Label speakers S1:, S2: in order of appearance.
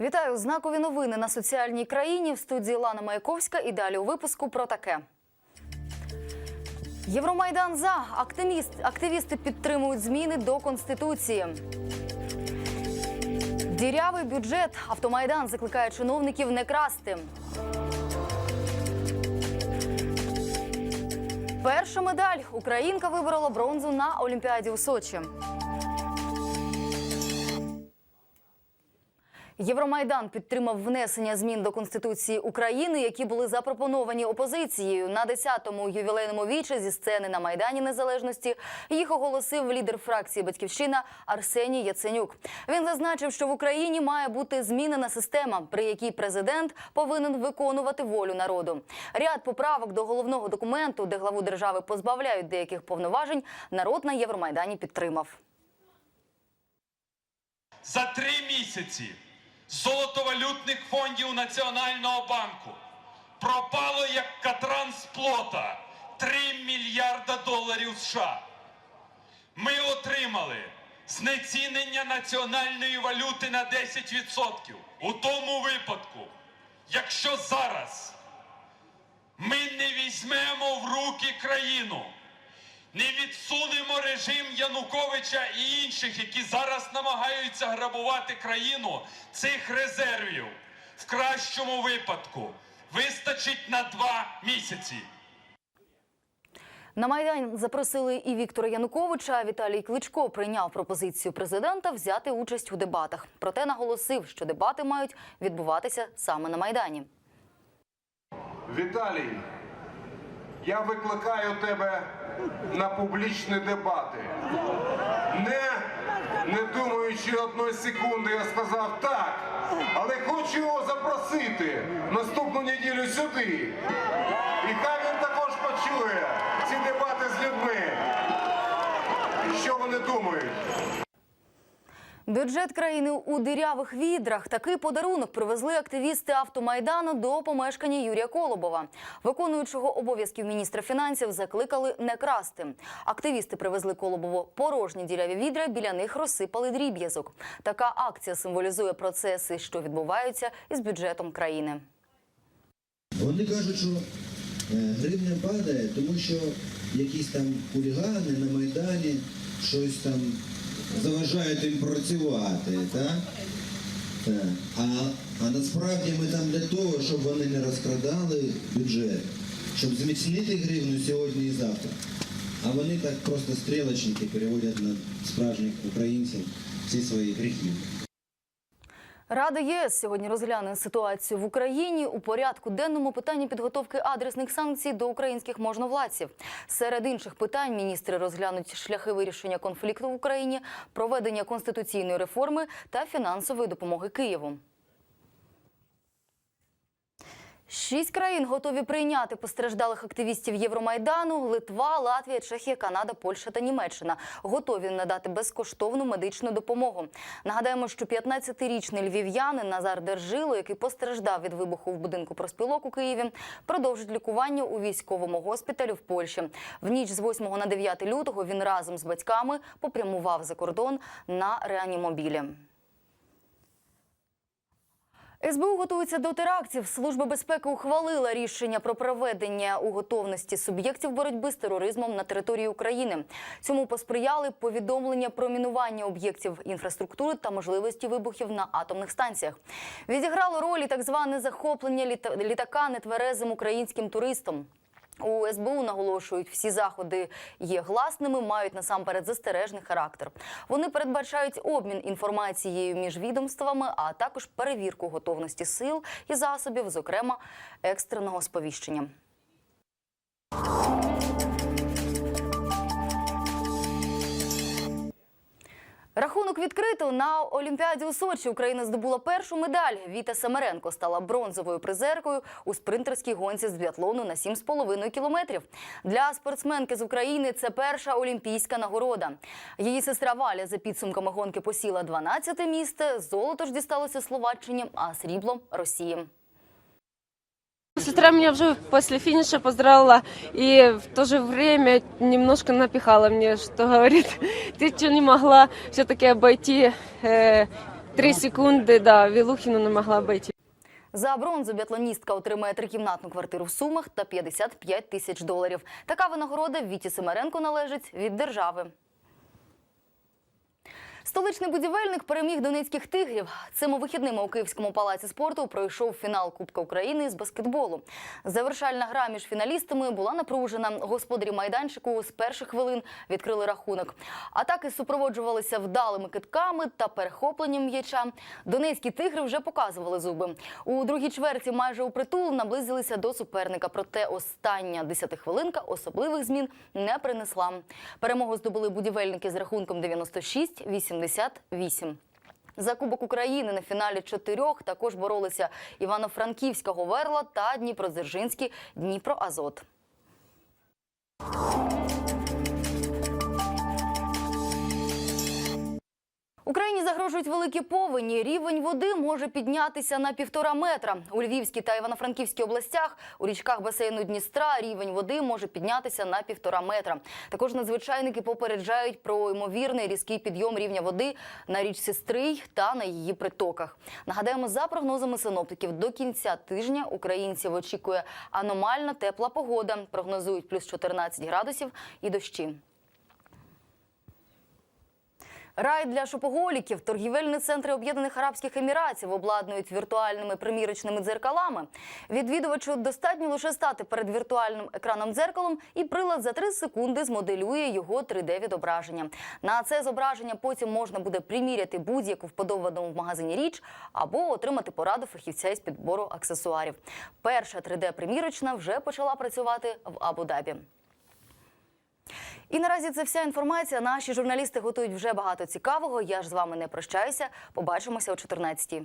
S1: Вітаю знакові новини на соціальній країні в студії Лана Маяковська. І далі у випуску про таке. Євромайдан за активіст, активісти підтримують зміни до конституції. Дірявий бюджет. Автомайдан закликає чиновників не красти. Перша медаль. Українка виборола бронзу на Олімпіаді у Сочі. Євромайдан підтримав внесення змін до Конституції України, які були запропоновані опозицією на 10-му ювілейному вічі зі сцени на Майдані Незалежності. Їх оголосив лідер фракції Батьківщина Арсеній Яценюк. Він зазначив, що в Україні має бути змінена система, при якій президент повинен виконувати волю народу. Ряд поправок до головного документу, де главу держави позбавляють деяких повноважень, народ на Євромайдані підтримав.
S2: За три місяці золотовалютних фондів Національного банку пропало як катран з плота 3 мільярда доларів США. Ми отримали знецінення національної валюти на 10%. У тому випадку, якщо зараз ми не візьмемо в руки країну, не відсунемо режим Януковича і інших, які зараз намагаються грабувати країну, цих резервів в кращому випадку вистачить на два місяці.
S1: На Майдан запросили і Віктора Януковича. Віталій Кличко прийняв пропозицію президента взяти участь у дебатах. Проте наголосив, що дебати мають відбуватися саме на Майдані.
S3: Віталій, я викликаю тебе на публічні дебати. Не, не думаючи одної секунди, я сказав так, але хочу його запросити наступну неділю сюди. І хай він також почує ці дебати з людьми. І що вони думають?
S1: Бюджет країни у дирявих відрах. Такий подарунок привезли активісти автомайдану до помешкання Юрія Колобова. Виконуючого обов'язків міністра фінансів закликали не красти. Активісти привезли Колобову порожні діряві відра. Біля них розсипали дріб'язок. Така акція символізує процеси, що відбуваються із бюджетом країни.
S4: Вони кажуть, що е, гривня падає, тому що якісь там хулігани на Майдані щось там заважають їм працювати. Так? Так. А, а насправді ми там для того, щоб вони не розкрадали бюджет, щоб зміцнити гривню сьогодні і завтра. А вони так просто стрілочники переводять на справжніх українців всі свої гріхи.
S1: Рада ЄС сьогодні розгляне ситуацію в Україні у порядку денному питанні підготовки адресних санкцій до українських можновладців. Серед інших питань міністри розглянуть шляхи вирішення конфлікту в Україні, проведення конституційної реформи та фінансової допомоги Києву. Шість країн готові прийняти постраждалих активістів Євромайдану. Литва, Латвія, Чехія, Канада, Польща та Німеччина готові надати безкоштовну медичну допомогу. Нагадаємо, що 15-річний львів'янин Назар Держило, який постраждав від вибуху в будинку проспілок у Києві, продовжить лікування у військовому госпіталі в Польщі. В ніч з 8 на 9 лютого він разом з батьками попрямував за кордон на реанімобілі. СБУ готується до терактів. Служба безпеки ухвалила рішення про проведення у готовності суб'єктів боротьби з тероризмом на території України. Цьому посприяли повідомлення про мінування об'єктів інфраструктури та можливості вибухів на атомних станціях. Відіграло роль так зване захоплення літа- літака нетверезим українським туристом. У СБУ наголошують, всі заходи є гласними, мають насамперед застережний характер. Вони передбачають обмін інформацією між відомствами, а також перевірку готовності сил і засобів, зокрема екстреного сповіщення. Рахунок відкрито на Олімпіаді у Сочі. Україна здобула першу медаль. Віта Самаренко стала бронзовою призеркою у спринтерській гонці з біатлону на 7,5 кілометрів. Для спортсменки з України це перша олімпійська нагорода. Її сестра Валя за підсумками гонки посіла 12 місце. Золото ж дісталося Словаччині, а срібло Росії
S5: Сестра меня уже после финиша поздравила и в то же время немножко напихала мне, что говорит, ты что не могла все-таки обойти э, три секунды, да, Вилухину не могла обойти.
S1: За бронзу біатлоністка отримає трикімнатну квартиру в Сумах та 55 тисяч доларів. Така винагорода Віті Семеренко належить від держави. Столичний будівельник переміг донецьких тигрів. Цими вихідними у Київському палаці спорту пройшов фінал Кубка України з баскетболу. Завершальна гра між фіналістами була напружена. Господарі майданчику з перших хвилин відкрили рахунок. Атаки супроводжувалися вдалими китками та перехопленням м'яча. Донецькі тигри вже показували зуби. У другій чверті майже у притул наблизилися до суперника. Проте остання десятихвилинка особливих змін не принесла. Перемогу здобули будівельники з рахунком 96-88. За Кубок України на фіналі чотирьох також боролися Івано-Франківська Говерла та Дніпродзержинський Дніпро-Азот. Україні загрожують великі повені. Рівень води може піднятися на півтора метра. У Львівській та Івано-Франківській областях у річках басейну Дністра рівень води може піднятися на півтора метра. Також надзвичайники попереджають про ймовірний різкий підйом рівня води на річці Стрий та на її притоках. Нагадаємо, за прогнозами синоптиків, до кінця тижня українців очікує аномально тепла погода. Прогнозують плюс 14 градусів і дощі. Рай для шопоголіків. Торгівельні центри Об'єднаних Арабських Еміратів обладнують віртуальними примірочними дзеркалами. Відвідувачу достатньо лише стати перед віртуальним екраном дзеркалом, і прилад за 3 секунди змоделює його 3D-відображення. На це зображення потім можна буде приміряти будь-яку вподобану в магазині річ або отримати пораду фахівця із підбору аксесуарів. Перша 3D-примірочна вже почала працювати в Абу-Дабі. І наразі це вся інформація. Наші журналісти готують вже багато цікавого. Я ж з вами не прощаюся. Побачимося о 14-й.